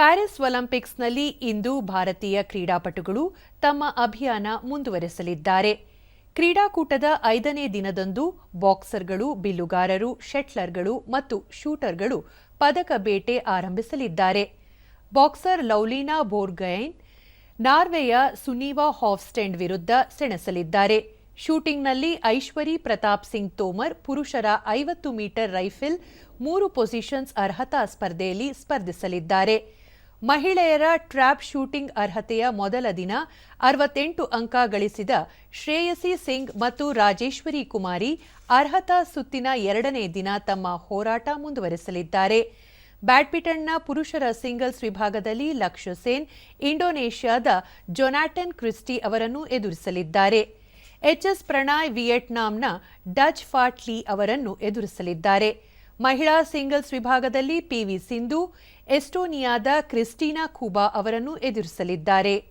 Paris ಒಲಿಂಪಿಕ್ಸ್ನಲ್ಲಿ ಇಂದು ಭಾರತೀಯ ಕ್ರೀಡಾಪಟುಗಳು ತಮ್ಮ ಅಭಿಯಾನ ಮುಂದುವರೆಸಲಿದ್ದಾರೆ. ಕ್ರೀಡಾಕೂಟದ ಐದನೇ ದಿನದಂದು ಬಾಕ್ಸರ್ಗಳು, ಬಿಲ್ಲುಗಾರರು, ಶೆಟ್ಲರ್ಗಳು ಮತ್ತು ಶೂಟರ್ಗಳು ಪದಕ ಬೇಟೆ ಆರಂಭಿಸಲಿದ್ದಾರೆ. ಬಾಕ್ಸರ್ ಲೌಲಿನಾ ಬೋರ್ಗೈನ್, ನಾರ್ವೆಯ ಸುನೀವಾ ಹಾಫ್ಸ್ಟೆಂಡ್ ವಿರುದ್ಧ ಸೆಣಸಲಿದ್ದಾರೆ. ಶೂಟಿಂಗ್ನಲ್ಲಿ ಐಶ್ವರಿ ಪ್ರತಾಪ್ ಸಿಂಗ್ ತೋಮರ್ ಪುರುಷರ ಐವತ್ತು ಮೀಟರ್ ರೈಫಲ್, ಮೂರು ಪೊಸಿಷನ್ಸ್ ಅರ್ಹತಾ ಸ್ಪರ್ಧೆಯಲ್ಲಿ ಸ್ಪರ್ಧಿಸಲಿದ್ದಾರೆ. ಮಹಿಳೆಯರ ಟ್ರ್ಯಾಪ್ ಶೂಟಿಂಗ್ ಅರ್ಹತೆಯ ಮೊದಲ ದಿನ ಅರವತ್ತೆಂಟು ಅಂಕ ಗಳಿಸಿದ ಶ್ರೇಯಸಿ ಸಿಂಗ್ ಮತ್ತು ರಾಜೇಶ್ವರಿ ಕುಮಾರಿ ಅರ್ಹತಾ ಸುತ್ತಿನ ಎರಡನೇ ದಿನ ತಮ್ಮ ಹೋರಾಟ ಮುಂದುವರೆಸಲಿದ್ದಾರೆ. ಬ್ಯಾಡ್ಮಿಂಟನ್ನ ಪುರುಷರ ಸಿಂಗಲ್ಸ್ ವಿಭಾಗದಲ್ಲಿ ಲಕ್ಷ್ಯ ಸೇನ್, ಇಂಡೋನೇಷ್ಯಾದ ಜೊನಾಟನ್ ಕ್ರಿಸ್ಟಿ ಅವರನ್ನು ಎದುರಿಸಲಿದ್ದಾರೆ. ಎಚ್ಎಸ್ ಪ್ರಣಾಯ್ ವಿಯೆಟ್ನಾಂನ ಡಚ್ ಫಾಟ್ಲಿ ಅವರನ್ನು ಎದುರಿಸಲಿದ್ದಾರೆ. ಮಹಿಳಾ ಸಿಂಗಲ್ಸ್ ವಿಭಾಗದಲ್ಲಿ ಪಿವಿ ಸಿಂಧು ಎಸ್ಟೋನಿಯಾದ ಕ್ರಿಸ್ಟಿನಾ ಖೂಬಾ ಅವರನ್ನು ಎದುರಿಸಲಿದ್ದಾರೆ.